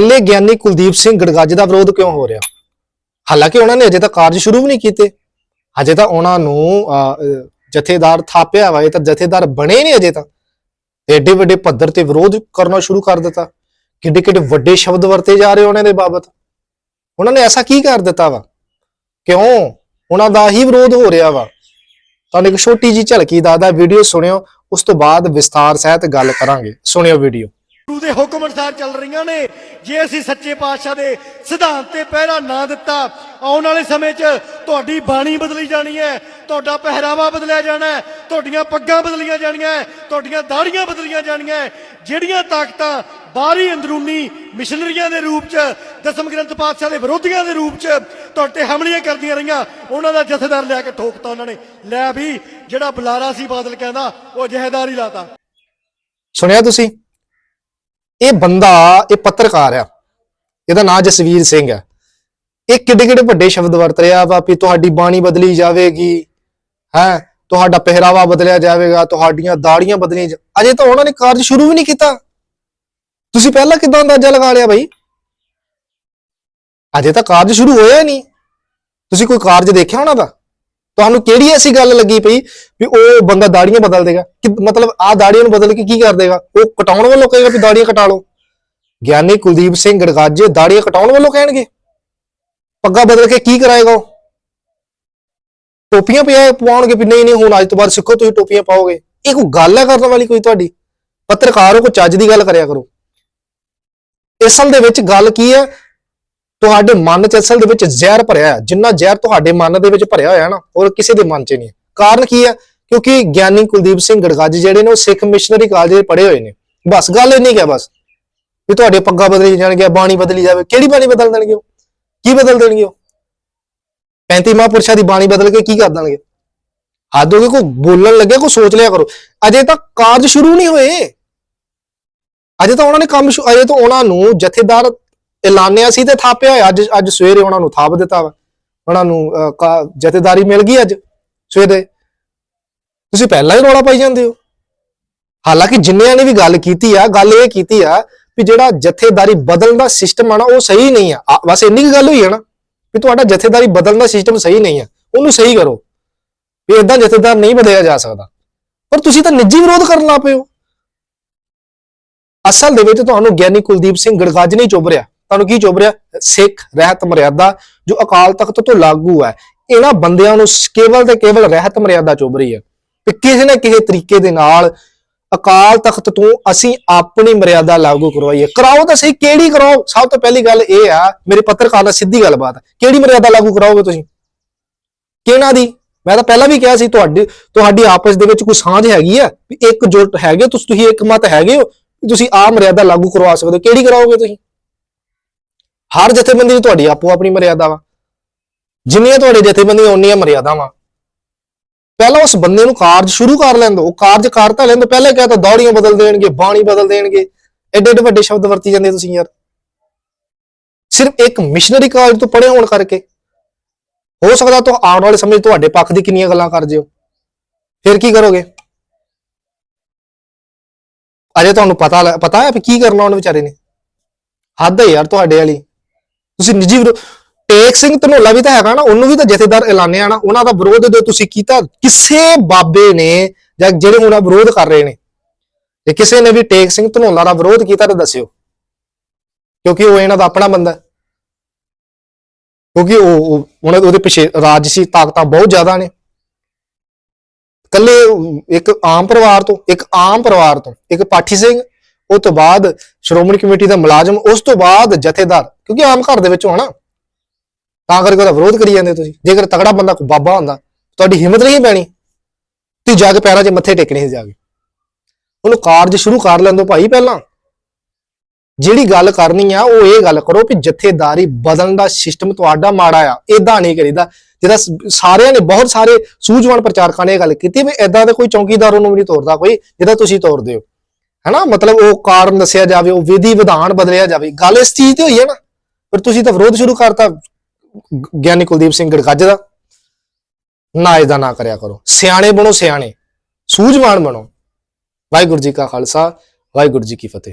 ਕੱਲੇ ਗਿਆਨੀ ਕੁਲਦੀਪ ਸਿੰਘ ਗੜਗੱਜ ਦਾ ਵਿਰੋਧ ਕਿਉਂ ਹੋ ਰਿਹਾ? ਹਾਲਾਂਕਿ ਉਹਨਾਂ ਨੇ ਅਜੇ ਤੱਕ ਕਾਰਜ ਸ਼ੁਰੂ ਵੀ ਨਹੀਂ ਕੀਤੇ। ਅਜੇ ਤਾਂ ਉਹਨਾਂ ਨੂੰ ਜਥੇਦਾਰ ਥਾਪਿਆ ਵਾ, ਇਹ ਤਾਂ ਜਥੇਦਾਰ ਬਣੇ ਨਹੀਂ ਅਜੇ ਤਾਂ। ਤੇ ਵੱਡੇ ਪੱਧਰ ਤੇ ਵਿਰੋਧ ਕਰਨਾ ਸ਼ੁਰੂ ਕਰ ਦਿੱਤਾ। ਕਿੱਡੇ ਕਿੱਡੇ ਵੱਡੇ ਸ਼ਬਦ ਵਰਤੇ ਜਾ ਰਹੇ ਉਹਨਾਂ ਦੇ ਬਾਬਤ। ਉਹਨਾਂ ਨੇ ਐਸਾ ਕੀ ਕਰ ਦਿੱਤਾ ਵਾ? ਕਿਉਂ? ਉਹਨਾਂ ਦਾ ਹੀ ਵਿਰੋਧ ਹੋ ਰਿਹਾ ਵਾ। ਤੁਹਾਨੂੰ ਇੱਕ ਛੋਟੀ ਜੀ ਝਲਕੀ ਦਾ ਵੀਡੀਓ ਸੁਣਿਓ, ਉਸ ਤੋਂ ਬਾਅਦ ਵਿਸਤਾਰ ਸਹਿਤ ਗੱਲ ਕਰਾਂਗੇ। ਸੁਣਿਓ ਵੀਡੀਓ। ਗੁਰੂ ਦੇ ਹੁਕਮ ਅਨੁਸਾਰ ਚੱਲ ਰਹੀਆਂ ਨੇ। ਜੇ ਅਸੀਂ ਸੱਚੇ ਪਾਤਸ਼ਾਹ ਦੇ ਸਿਧਾਂਤ ਤੇ ਪਹਿਰਾ ਨਾ ਦਿੱਤਾ, ਆਉਣ ਵਾਲੇ ਸਮੇਂ 'ਚ ਤੁਹਾਡੀ ਬਾਣੀ ਬਦਲੀ ਜਾਣੀ ਹੈ, ਤੁਹਾਡਾ ਪਹਿਰਾਵਾ ਬਦਲਿਆ ਜਾਣਾ ਹੈ, ਤੁਹਾਡੀਆਂ ਪੱਗਾਂ ਬਦਲੀਆਂ ਜਾਣੀਆਂ ਤੁਹਾਡੀਆਂ ਦਾੜੀਆਂ ਬਦਲੀਆਂ ਜਾਣੀਆਂ ਜਿਹੜੀਆਂ ਤਾਕਤਾਂ ਬਾਹਰੀ ਅੰਦਰੂਨੀ ਮਿਸ਼ਨਰੀਆਂ ਦੇ ਰੂਪ 'ਚ, ਦਸਮ ਗ੍ਰੰਥ ਪਾਤਸ਼ਾਹ ਦੇ ਵਿਰੋਧੀਆਂ ਦੇ ਰੂਪ 'ਚ ਤੁਹਾਡੇ ਹਮਲੀਆਂ ਕਰਦੀਆਂ ਰਹੀਆਂ, ਉਹਨਾਂ ਦਾ ਜਥੇਦਾਰ ਲਿਆ ਕੇ ਠੋਕਤਾ ਉਹਨਾਂ ਨੇ। ਲੈ ਵੀ, ਜਿਹੜਾ ਬੁਲਾਰਾ ਸੀ ਬਾਦਲ ਕਹਿੰਦਾ, ਉਹ ਜਹੇਦਾਰ ਹੀ ਲਾਤਾ। ਸੁਣਿਆ ਤੁਸੀਂ? ਇਹ ਬੰਦਾ, ਇਹ ਪੱਤਰਕਾਰ ਆ। ਇਹਦਾ ਨਾਂ ਜਸਵੀਰ ਸਿੰਘ ਹੈ ਇਹ ਕਿੱਡੇ ਕਿੱਡੇ ਵੱਡੇ ਸ਼ਬਦ ਵਰਤ ਰਿਹਾ ਵਾ ਵੀ ਤੁਹਾਡੀ ਬਾਣੀ ਬਦਲੀ ਜਾਵੇਗੀ, ਹੈ? ਤੁਹਾਡਾ ਪਹਿਰਾਵਾ ਬਦਲਿਆ ਜਾਵੇਗਾ, ਤੁਹਾਡੀਆਂ ਦਾੜੀਆਂ ਬਦਲੀਆਂ ਅਜੇ ਤਾਂ ਉਹਨਾਂ ਨੇ ਕਾਰਜ ਸ਼ੁਰੂ ਵੀ ਨਹੀਂ ਕੀਤਾ। ਤੁਸੀਂ ਪਹਿਲਾਂ ਕਿਦਾਂ ਅੰਦਾਜ਼ਾ ਲਗਾ ਲਿਆ ਬਾਈ? ਅਜੇ ਤਾਂ ਕਾਰਜ ਸ਼ੁਰੂ ਹੋਇਆ ਨਹੀਂ। ਤੁਸੀਂ ਕੋਈ ਕਾਰਜ ਦੇਖਿਆ ਉਹਨਾਂ ਦਾ? ਤੁਹਾਨੂੰ ਕਿਹੜੀ ਐਸੀ ਗੱਲ ਲੱਗੀ ਪਈ ਵੀ ਉਹ ਬੰਦਾ ਦਾੜੀਆਂ ਬਦਲ ਦੇਗਾ? ਕਿ ਮਤਲਬ ਆ ਦਾੜੀਆਂ ਨੂੰ ਬਦਲ ਕੇ ਕੀ ਕਰ ਦੇਗਾ? ਉਹ ਕਟਾਉਣ ਵੱਲੋਂ ਕਹੇਗਾ ਵੀ ਦਾੜੀਆਂ ਕਟਾ ਲਓ। ਗਿਆਨੀ ਕੁਲਦੀਪ ਸਿੰਘ ਗੜਗਾਜੇ ਦਾੜੀਆਂ ਕਟਾਉਣ ਵੱਲੋਂ ਕਹਿਣਗੇ। ਪੱਗਾ ਬਦਲ ਕੇ ਕੀ ਕਰਾਏਗਾ ਉਹ? ਟੋਪੀਆਂ ਪਿਆ ਪਵਾਉਣਗੇ ਵੀ ਨਹੀਂ ਨਹੀਂ, ਹੁਣ ਅੱਜ ਤੋਂ ਬਾਅਦ ਸਿੱਖੋ, ਤੁਸੀਂ ਟੋਪੀਆਂ ਪਾਓਗੇ। ਇਹ ਕੋਈ ਗੱਲ ਹੈ ਕਰਨ ਵਾਲੀ ਕੋਈ ਤੁਹਾਡੀ? ਪੱਤਰਕਾਰ ਹੋ ਕੋ ਚੱਜ ਦੀ ਗੱਲ ਕਰਿਆ ਕਰੋ। ਅਸਲ ਦੇ ਵਿੱਚ ਗੱਲ ਕੀ ਹੈ? ਤੁਹਾਡੇ ਮਨ ਚ ਅਸਲ ਦੇ ਵਿੱਚ ਜ਼ਹਿਰ ਭਰਿਆ ਹੈ। ਜਿੰਨਾ ਜ਼ਹਿਰ ਤੁਹਾਡੇ ਮਨ ਦੇ ਵਿੱਚ ਭਰਿਆ ਹੋਇਆ ਨਾ, ਹੋਰ ਕਿਸੇ ਦੇ ਮਨ ਚ ਨਹੀਂ ਕਾਰਨ ਕੀ ਹੈ? ਕਿਉਂਕਿ ਗਿਆਨੀ ਕੁਲਦੀਪ ਸਿੰਘ ਗੜਗਾਜੀ ਜਿਹੜੇ ਨੇ, ਉਹ ਸਿੱਖ ਮਿਸ਼ਨਰੀ ਕਾਲਜ ਦੇ ਪੜ੍ਹੇ ਹੋਏ ਨੇ। ਬਸ, ਗੱਲ ਇੰਨੀ ਕੁ ਹੈ ਬਸ, ਵੀ ਤੁਹਾਡੇ ਪੱਗਾ ਬਦਲੀ ਜਾਣਗੇ ਬਾਣੀ ਬਦਲੀ ਜਾਵੇ। ਕਿਹੜੀ ਬਾਣੀ ਬਦਲ ਦੇਣਗੇ ਉਹ? ਕੀ ਬਦਲ ਦੇਣਗੇ ਉਹ? 35 ਮਹਾਂਪੁਰਸ਼ਾਂ ਦੀ ਬਾਣੀ ਬਦਲ ਕੇ ਕੀ ਕਰ ਦੇਣਗੇ? ਹੱਦ ਹੋ ਗਈ, ਕੋਈ ਬੋਲਣ ਲੱਗਿਆ, ਕੋਈ ਸੋਚ ਲਿਆ ਕਰੋ। ਅਜੇ ਤਾਂ ਕਾਰਜ ਸ਼ੁਰੂ ਨਹੀਂ ਹੋਏ। ਅਜੇ ਤਾਂ ਉਹਨਾਂ ਨੇ ਕੰਮ ਅਜੇ ਤਾਂ ਉਹਨਾਂ ਨੂੰ ਜਥੇਦਾਰ ਐਲਾਨਿਆ ਸੀ ਤੇ ਥਾਪਿਆ ਹੋਇਆ। ਅੱਜ ਅੱਜ ਸਵੇਰੇ ਉਹਨਾਂ ਨੂੰ ਥਾਪ ਦਿੱਤਾ ਵਾ। ਉਹਨਾਂ ਨੂੰ ਕਾ- ਜਥੇਦਾਰੀ ਮਿਲ ਗਈ ਅੱਜ, ਸਵੇਰੇ। ਤੁਸੀਂ ਪਹਿਲਾਂ ਹੀ ਰੌਲਾ ਪਾਈ ਜਾਂਦੇ ਹੋ। ਹਾਲਾਂਕਿ ਜਿੰਨਿਆਂ ਨੇ ਵੀ ਗੱਲ ਕੀਤੀ ਆ, ਗੱਲ ਇਹ ਕੀਤੀ ਆ ਵੀ ਜਿਹੜਾ ਜਥੇਦਾਰੀ ਬਦਲਣ ਦਾ ਸਿਸਟਮ ਆ ਨਾ, ਉਹ ਸਹੀ ਨਹੀਂ ਆ। ਬਸ ਇੰਨੀ ਕੁ ਗੱਲ ਹੋਈ ਹੈ ਨਾ ਵੀ ਤੁਹਾਡਾ ਜਥੇਦਾਰੀ ਬਦਲਣ ਦਾ ਸਿਸਟਮ ਸਹੀ ਨਹੀਂ ਆ। ਉਹਨੂੰ ਸਹੀ ਕਰੋ। ਵੀ ਇਦਾਂ ਜਥੇਦਾਰ ਨਹੀਂ ਬਦਲਿਆ ਜਾ ਸਕਦਾ। ਪਰ ਤੁਸੀਂ ਤਾਂ ਨਿੱਜੀ ਵਿਰੋਧ ਕਰਨ ਲੱਗ ਪਏ ਹੋ। ਅਸਲ ਦੇ ਵਿੱਚ ਤੁਹਾਨੂੰ ਗਿਆਨੀ ਕੁਲਦੀਪ ਸਿੰਘ ਗੜਗਾਜ ਨਹੀਂ ਚੁੱਭ ਰਿਹਾ। ਤੁਹਾਨੂੰ ਕੀ ਚੁੱਭ ਰਿਹਾ? ਸਿੱਖ, ਰਹਿਤ, ਮਰਿਆਦਾ, ਜੋ ਅਕਾਲ ਤਖਤ ਤੋਂ ਲਾਗੂ ਹੈ। ਇਹਨਾਂ ਬੰਦਿਆਂ ਨੂੰ ਕੇਵਲ ਤੇ ਕੇਵਲ ਰਹਿਤ, ਮਰਿਆਦਾ ਚੁੱਭ ਰਹੀ ਹੈ। ਕਿ ਕਿਸੇ ਨਾ ਕਿਸੇ ਤਰੀਕੇ ਦੇ ਨਾਲ ਅਕਾਲ ਤਖਤ ਤੋਂ ਅਸੀਂ ਆਪਣੀ ਮਰਿਆਦਾ ਲਾਗੂ ਕਰਵਾਈਏ। ਕਰਾਓ ਤਾਂ ਸਹੀ, ਕਿਹੜੀ ਕਰਾਓ? ਸਭ ਤੋਂ ਪਹਿਲੀ ਗੱਲ ਇਹ ਆ, ਮੇਰੇ ਪੱਤਰਕਾਰ ਨਾਲ ਸਿੱਧੀ ਗੱਲਬਾਤ ਕਿਹੜੀ ਮਰਿਆਦਾ ਲਾਗੂ ਕਰਾਓਗੇ ਤੁਸੀਂ? ਕਿਹਨਾਂ ਦੀ? ਮੈਂ ਤਾਂ ਪਹਿਲਾਂ ਵੀ ਕਿਹਾ ਸੀ, ਤੁਹਾਡੀ ਤੁਹਾਡੀ ਆਪਸ ਦੇ ਵਿੱਚ ਕੋਈ ਸਾਂਝ ਹੈਗੀ ਆ, ਵੀ ਇੱਕ ਜੁਟ ਹੈਗੇ ਤੁਸੀਂ ਤੁਸੀਂ ਇੱਕ ਮਤ ਹੈਗੇ ਹੋ ਤੁਸੀਂ ਆ ਮਰਿਆਦਾ ਲਾਗੂ ਕਰਵਾ ਸਕਦੇ ਹੋ। ਕਿਹੜੀ ਕਰਾਓਗੇ ਤੁਸੀਂ? ਹਰ ਜਥੇਬੰਦੀ ਦੀ ਤੁਹਾਡੀ ਆਪੋ ਆਪਣੀ ਮਰਿਆਦਾ ਵਾ। ਜਿੰਨੀਆਂ ਤੁਹਾਡੇ ਜਥੇਬੰਦੀਆਂ ਉਨੀਆਂ ਮਰਿਆਦਾਵਾਂ ਪਹਿਲਾਂ ਉਸ ਬੰਦੇ ਨੂੰ ਕਾਰਜ ਸ਼ੁਰੂ ਕਰ ਲੈਣ ਦਿਓ ਉਹ ਕਾਰਜ ਕਰਤਾ ਲੈਣ ਦਿਓ ਪਹਿਲੇ ਕਿਹਾ ਦੌੜੀਆਂ ਬਦਲ ਦੇਣਗੇ, ਬਾਣੀ ਬਦਲ ਦੇਣਗੇ। ਐਡੇ ਐਡੇ ਵੱਡੇ ਸ਼ਬਦ ਵਰਤੀ ਜਾਂਦੇ ਤੁਸੀਂ ਯਾਰ। ਸਿਰਫ ਇੱਕ ਮਿਸ਼ਨਰੀ ਕਾਲਜ ਤੋਂ ਪੜ੍ਹੇ ਹੋਣ ਕਰਕੇ। ਹੋ ਸਕਦਾ ਤਾਂ ਆਉਣ ਵਾਲੇ ਸਮੇਂ 'ਚ ਤੁਹਾਡੇ ਪੱਖ ਦੀ ਕਿੰਨੀਆਂ ਗੱਲਾਂ ਕਰ ਜਿਓ। ਫਿਰ ਕੀ ਕਰੋਗੇ? ਅਜੇ ਤੁਹਾਨੂੰ ਪਤਾ ਲ- ਪਤਾ ਹੈ ਵੀ ਕੀ ਕਰਨਾ ਉਹਨੇ ਵਿਚਾਰੇ ਨੇ। ਹੱਦ ਹੈ ਯਾਰ ਤੁਹਾਡੇ ਵਾਲੀ। ਤੁਸੀਂ ਨਿੱਜੀ ਵਿਰੋ- ਟੇਕ ਸਿੰਘ ਧਨੋਲਾ ਵੀ ਤਾਂ ਹੈਗਾ ਨਾ, ਉਹਨੂੰ ਵੀ ਤਾਂ ਜਥੇਦਾਰ ਐਲਾਨਿਆ ਨਾ, ਉਹਨਾਂ ਦਾ ਵਿਰੋਧ ਜੋ ਤੁਸੀਂ ਕੀਤਾ, ਕਿਸੇ ਬਾਬੇ ਨੇ ਜਾਂ ਜਿਹੜੇ ਉਹਨਾਂ ਵਿਰੋਧ ਕਰ ਰਹੇ ਨੇ ਤੇ ਕਿਸੇ ਨੇ ਵੀ ਟੇਕ ਸਿੰਘ ਧਨੋਲਾ ਦਾ ਵਿਰੋਧ ਕੀਤਾ ਤਾਂ ਦੱਸਿਓ। ਕਿਉਂਕਿ ਉਹ ਇਹਨਾਂ ਦਾ ਆਪਣਾ ਬੰਦਾ ਕਿਉਂਕਿ ਉਹ ਉਹਨਾਂ ਦੇ ਉਹਦੇ ਪਿੱਛੇ ਰਾਜਸੀ ਤਾਕਤਾਂ ਬਹੁਤ ਜ਼ਿਆਦਾ ਨੇ। ਕੱਲੇ ਇੱਕ ਆਮ ਪਰਿਵਾਰ ਤੋਂ, ਇੱਕ ਆਮ ਪਰਿਵਾਰ ਤੋਂ, ਇੱਕ ਪਾਠੀ ਸਿੰਘ ਉਹ ਤੋਂ ਬਾਅਦ ਸ਼੍ਰੋਮਣੀ ਕਮੇਟੀ ਦਾ ਮੁਲਾਜ਼ਮ, ਉਸ ਤੋਂ ਬਾਅਦ ਜਥੇਦਾਰ, ਕਿਉਂਕਿ ਆਮ ਘਰ ਦੇ ਵਿੱਚੋਂ ਹਨਾ। ਤਾਂ ਕਰਕੇ ਉਹਦਾ ਵਿਰੋਧ ਕਰੀ ਜਾਂਦੇ ਤੁਸੀਂ। ਜੇਕਰ ਤਗੜਾ ਬੰਦਾ ਕੋਈ ਬਾਬਾ ਹੁੰਦਾ, ਤੁਹਾਡੀ ਹਿੰਮਤ ਨਹੀਂ ਪੈਣੀ, ਤੁਸੀਂ ਜਾ ਕੇ ਪੈਰਾਂ 'ਚ ਮੱਥੇ ਟੇਕਣੇ ਸੀ ਜਾ ਕੇ। ਉਹਨੂੰ ਕਾਰਜ ਸ਼ੁਰੂ ਕਰ ਲੈਂਦੋ ਭਾਈ ਪਹਿਲਾਂ। ਜਿਹੜੀ ਗੱਲ ਕਰਨੀ ਆ, ਉਹ ਇਹ ਗੱਲ ਕਰੋ ਕਿ ਜਥੇਦਾਰੀ ਬਦਲਣ ਦਾ ਸਿਸਟਮ ਤੁਹਾਡਾ ਮਾੜਾ ਆ ਇਦਾਂ ਨਹੀਂ ਕਰੀਦਾ। ਜਿਹਦਾ ਸਾਰਿਆਂ ਨੇ ਬਹੁਤ ਸਾਰੇ ਸੂਝਵਾਨ ਪ੍ਰਚਾਰਕਾਂ ਨੇ ਇਹ ਗੱਲ ਕੀਤੀ ਵੀ ਇਦਾਂ ਦਾ ਕੋਈ ਚੌਕੀਦਾਰ ਉਹਨੂੰ ਵੀ ਨਹੀਂ ਤੋਰਦਾ ਕੋਈ ਜਿਹਦਾ ਤੁਸੀਂ ਤੋਰਦੇ ਹੋ। ਹੈਨਾ ਮਤਲਬ ਉਹ ਕਾਰਨ ਦੱਸਿਆ ਜਾਵੇ, ਉਹ ਵਿਧੀ ਵਿਧਾਨ ਬਦਲਿਆ ਜਾਵੇ। ਗੱਲ ਇਸ ਚੀਜ਼ ਤੇ ਹੋਈ ਹੈ ਨਾ ਪਰ ਤੁਸੀਂ ਤਾਂ ਵਿਰੋਧ ਸ਼ੁਰੂ ਕਰਤਾ ਗਿਆਨੀ ਕੁਲਦੀਪ ਸਿੰਘ ਗੜਗੱਜ ਦਾ। ਨਾ ਇਹਦਾ ਨਾ ਕਰਿਆ ਕਰੋ। ਸਿਆਣੇ ਬਣੋ ਸਿਆਣੇ, ਸੂਝਵਾਨ ਬਣੋ। ਵਾਹਿਗੁਰੂ ਜੀ ਕਾ ਖਾਲਸਾ, ਵਾਹਿਗੁਰੂ ਜੀ ਕੀ ਫਤਿਹ।